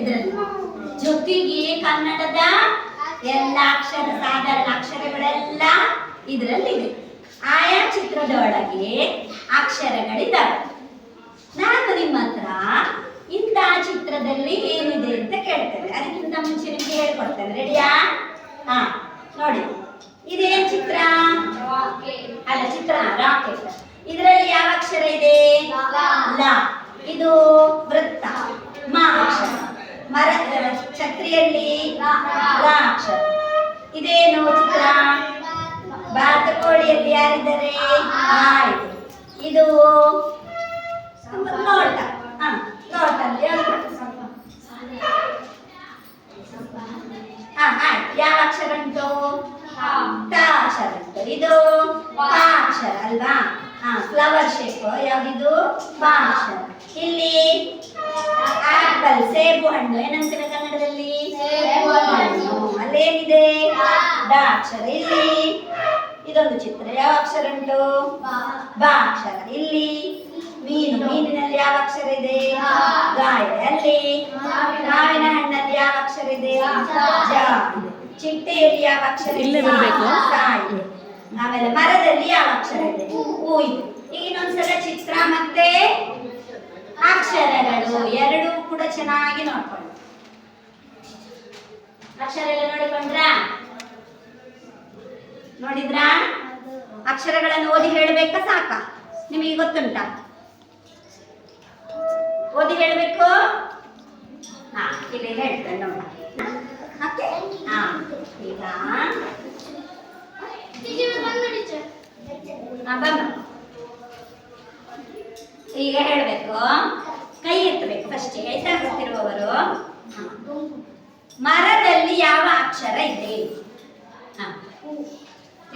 ಇದರಲ್ಲಿ. ಜೊತೆಗೆ ಕನ್ನಡದ ಎಲ್ಲ ಅಕ್ಷರ ಸಾಧಾರಣ ಅಕ್ಷರಗಳೆಲ್ಲ ಇದರಲ್ಲಿದೆ. ಆಯಾ ಚಿತ್ರದ ಒಳಗೆ ಅಕ್ಷರಗಳಿದ್ದಾವೆ ನಾನು ನಿಮ್ಮ ಹತ್ರ ಇಂಥ ಚಿತ್ರದಲ್ಲಿ ಏನಿದೆ ಅಂತ ಕೇಳ್ತೇನೆ. ಅದಕ್ಕಿಂತ ಮುಂಚೆ ನಿಮ್ಗೆ ಹೇಳ್ಕೊಡ್ತೇನೆ. ರೆಡಿಯಾ ಹಾ ನೋಡಿ. ಇದೇನ್ ಚಿತ್ರ? ಅಲ್ಲ ಚಿತ್ರ ರಾಕೆಟ್ ಇದರಲ್ಲಿ ಯಾವ ಅಕ್ಷರ ಇದೆ? ಲ. ಇದು ವೃತ್ತ ಮ ಅಕ್ಷರ ಮರ ಛತ್ರಿಯಲ್ಲಿ ಲ ಅಕ್ಷರ ಇದೇನು ಚಿತ್ರ? ಬಾತುಕೋಳಿಯಲ್ಲಿ ಯಾರಿದ್ದಾರೆ? ಆ ಇದೆ ನೋಟ ಹ ನೋಟಲ್ಲಿ? ಹ, ಆಯ್ತು. ಯಾವ ಅಕ್ಷರ ಉಂಟು? ತ ಅಕ್ಷರ ಉಂಟು. ಇದು ಪ ಅಕ್ಷರ ಅಲ್ವಾ? ಹಾ ಫ್ಲವರ್ ಶೇಪ್ ಯಾವ್ದಿದು? ಬಾ ಅಕ್ಷರ. ಇಲ್ಲಿ ಆಪಲ್ ಸೇಬು ಹಣ್ಣು ಏನಂತೀರ ಕನ್ನಡದಲ್ಲಿ ಸೇಬು ಹಣ್ಣು. ಅಲ್ಲೇನಿದೆ ಡ ಅಕ್ಷರ ಇಲ್ಲಿ ಇದೊಂದು ಚಿತ್ರ ಯಾವ ಅಕ್ಷರ ಉಂಟು? ಬಾ. ಅಕ್ಷರ ಇಲ್ಲಿ ಮೀನು. ಮೀನಿನಲ್ಲಿ ಯಾವ ಅಕ್ಷರ ಇದೆ? ಗಾಯ ಇದೆ ಅಲ್ಲಿ ಮಾವಿನ ಹಣ್ಣಲ್ಲಿ ಯಾವ ಅಕ್ಷರ ಇದೆ? ಚಿಟ್ಟೆಯಲ್ಲಿ ಯಾವ ಅಕ್ಷರ ಇದೆ? ಇಲ್ಲೇ ಬರ್ಬೇಕು. ಇದೆ ಆಮೇಲೆ ಮರದಲ್ಲಿ ಯಾವ ಅಕ್ಷರ ಇದೆ? ಹೂ ಇದೆ. ಈಗ ಇನ್ನೊಂದ್ಸಲ ಚಿತ್ರ ಮತ್ತೆ ಅಕ್ಷರಗಳು. ಎರಡೂ ಕೂಡ ಚೆನ್ನಾಗಿ ನೋಡ್ಕೊಳ್ಳಿ. ಅಕ್ಷರ ಎಲ್ಲ ನೋಡಿಕೊಂಡ್ರಾ ನೋಡಿದ್ರಾ? ಅಕ್ಷರಗಳನ್ನು ಓದಿ ಹೇಳಬೇಕಾ ಸಾಕ? ನಿಮಗೆ ಗೊತ್ತುಂಟಾ? ಓದಿ ಹೇಳಬೇಕು? ಹಾ, ಇಲ್ಲಿ ಹೇಳ್ತೇನೆ ನೋಡ. ಹಾ, ಈಗ. ಈಗ ಹೇಳಬೇಕು. ಕೈ ಎತ್ತಬೇಕು ಫಸ್ಟ್ ಕೈ ಗೊತ್ತಿರುವವರು ಹಾ. ಮರದಲ್ಲಿ ಯಾವ ಅಕ್ಷರ ಇದೆ? ಹಾ.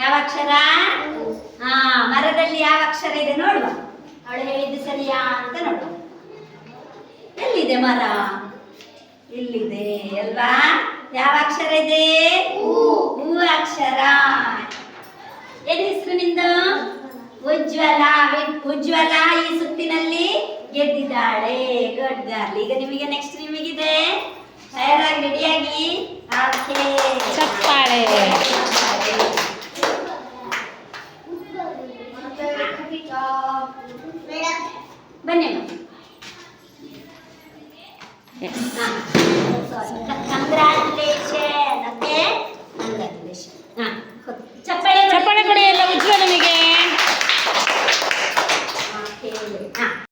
ಯಾವ ಅಕ್ಷರ? ಹಾ, ಮರದಲ್ಲಿ ಯಾವ ಅಕ್ಷರ ಇದೆ ನೋಡುವ. ಅವಳು ಹೇಳಿದ್ದು ಸರಿಯಾ ಅಂತ ನೋಡುವ. ಎಲ್ಲಿದೆ ಮರ? ಇಲ್ಲಿದೆ ಅಲ್ವಾ? ಯಾವ ಅಕ್ಷರ ಇದೆ? ಹೂ. ಅಕ್ಷರ. ಏನ್ ಹೆಸರು ನಿಂದು? ಉಜ್ವಲ ಉಜ್ವಲ ಈ ಸುತ್ತಿನಲ್ಲಿ ಗೆದ್ದಿದ್ದಾಳೆ. ಗುಡ್ ಈಗ ನಿಮಗೆ ನೆಕ್ಸ್ಟ್ ನಿಮಗಿದೆ. ತಯಾರಾಗಿ ರೆಡಿಯಾಗಿ ಆಕೆ ಚಪ್ಪಾಳೆ. ಬನ್ನಿ ಅಮ್ಮ. Yes. Congratulation okay congratulation